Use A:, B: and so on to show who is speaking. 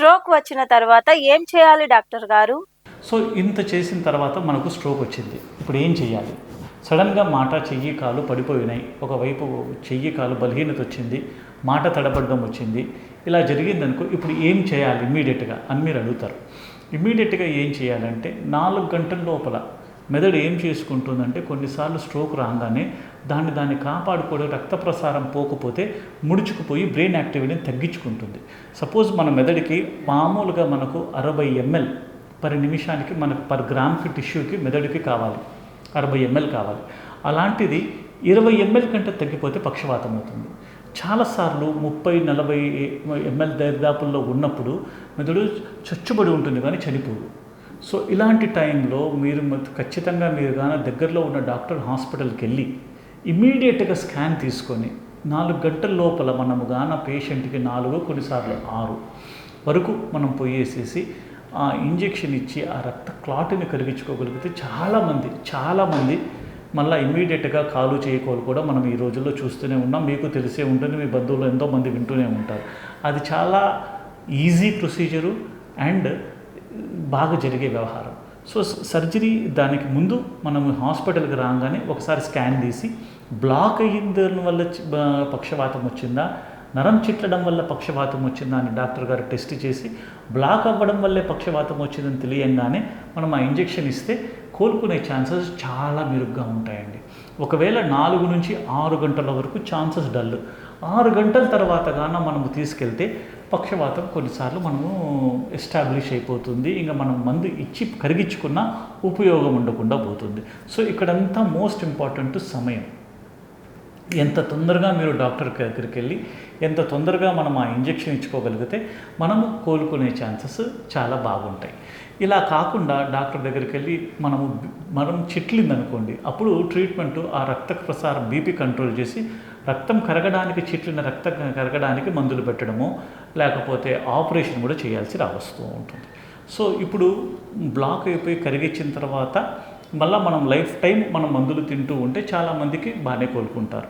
A: Stroke వచ్చిన తర్వాత ఏం చేయాలి డాక్టర్ గారు?
B: సో ఇంత చేసిన తర్వాత మనకు స్ట్రోక్ వచ్చింది. ఇప్పుడు ఏం చేయాలి? సడన్గా మాట చెయ్యి కాలు పడిపోయినాయి. ఒకవైపు చెయ్యి కాలు బలహీనత వచ్చింది. మాట తడబడడం వచ్చింది. ఇలా జరిగిందనుకో ఇప్పుడు ఏం చేయాలి ఇమ్మీడియట్గా అని మీరు అడుగుతారు. ఇమ్మీడియట్గా ఏం చేయాలంటే నాలుగు గంటల లోపల మెదడు ఏం చేసుకుంటుందంటే కొన్నిసార్లు స్ట్రోక్ రాగానే దాన్ని దాన్ని కాపాడుకోవడం రక్త ప్రసారం పోకపోతే ముడుచుకుపోయి బ్రెయిన్ యాక్టివిటీని తగ్గించుకుంటుంది. సపోజ్ మన మెదడుకి మామూలుగా మనకు అరవై ఎంఎల్ పర్ నిమిషానికి మనకు పర్ గ్రామ్కి టిష్యూకి మెదడుకి కావాలి. అరవై ఎంఎల్ కావాలి. అలాంటిది ఇరవై ఎంఎల్ కంటే తగ్గిపోతే పక్షవాతం అవుతుంది. చాలాసార్లు ముప్పై నలభై ఎంఎల్ దరిదాపుల్లో ఉన్నప్పుడు మెదడు చచ్చుబడి ఉంటుంది కానీ చనిపోదు. సో ఇలాంటి టైంలో మీరు ఖచ్చితంగా మీరు కానీ దగ్గరలో ఉన్న డాక్టర్ హాస్పిటల్కి వెళ్ళి ఇమీడియట్గా స్కాన్ తీసుకొని నాలుగు గంటల లోపల మనము గాన పేషెంట్కి నాలుగు కొన్నిసార్లు ఆరు వరకు మనం పోయేసేసి ఆ ఇంజెక్షన్ ఇచ్చి ఆ రక్త క్లాట్ని కరిగించుకోగలిగితే చాలామంది చాలామంది మళ్ళీ ఇమీడియట్గా కాలు చేయకోలు కూడా మనం ఈ రోజుల్లో చూస్తూనే ఉన్నాం. మీకు తెలిసే ఉంటుంది మీ బంధువులు ఎంతోమంది వింటూనే ఉంటారు. అది చాలా ఈజీ ప్రొసీజరు అండ్ బాగా జరిగే వ్యవహారం. సో సర్జరీ దానికి ముందు మనం హాస్పిటల్కి రాగానే ఒకసారి స్కాన్ తీసి బ్లాక్ అయిన దాని వల్ల పక్షవాతం వచ్చిందా నరం చిట్లడం వల్ల పక్షవాతం వచ్చిందా అని డాక్టర్ గారు టెస్ట్ చేసి బ్లాక్ అవ్వడం వల్లే పక్షవాతం వచ్చిందని తెలియంగానే మనం ఆ ఇంజెక్షన్ ఇస్తే కోలుకునే ఛాన్సెస్ చాలా మెరుగ్గా ఉంటాయండి. ఒకవేళ నాలుగు నుంచి ఆరు గంటల వరకు ఛాన్సెస్ డల్. ఆరు గంటల తర్వాత గాన మనము తీసుకెళ్తే పక్షవాతం కొన్నిసార్లు మనము ఎస్టాబ్లిష్ అయిపోతుంది. ఇంకా మనం మందు ఇచ్చి కరిగించుకున్న ఉపయోగం ఉండకుండా పోతుంది. సో ఇక్కడంతా మోస్ట్ ఇంపార్టెంట్ సమయం. ఎంత తొందరగా మీరు డాక్టర్ దగ్గరికి వెళ్ళి ఎంత తొందరగా మనం ఆ ఇంజెక్షన్ ఇచ్చుకోగలిగితే మనము కోలుకునే ఛాన్సెస్ చాలా బాగుంటాయి. ఇలా కాకుండా డాక్టర్ దగ్గరికి వెళ్ళి మనము మనం చిట్లింది అనుకోండి అప్పుడు ట్రీట్మెంట్ ఆ రక్త ప్రసారం బీపీ కంట్రోల్ చేసి రక్తం కరగడానికి చిట్లిన రక్తం కరగడానికి మందులు పెట్టడము లేకపోతే ఆపరేషన్ కూడా చేయాల్సి రావస్తూ ఉంటుంది. సో ఇప్పుడు బ్లాక్ అయిపోయి కరిగించిన తర్వాత మళ్ళీ మనం లైఫ్ టైం మనం మందులు తింటూ ఉంటే చాలామందికి బాగానే కోలుకుంటారు.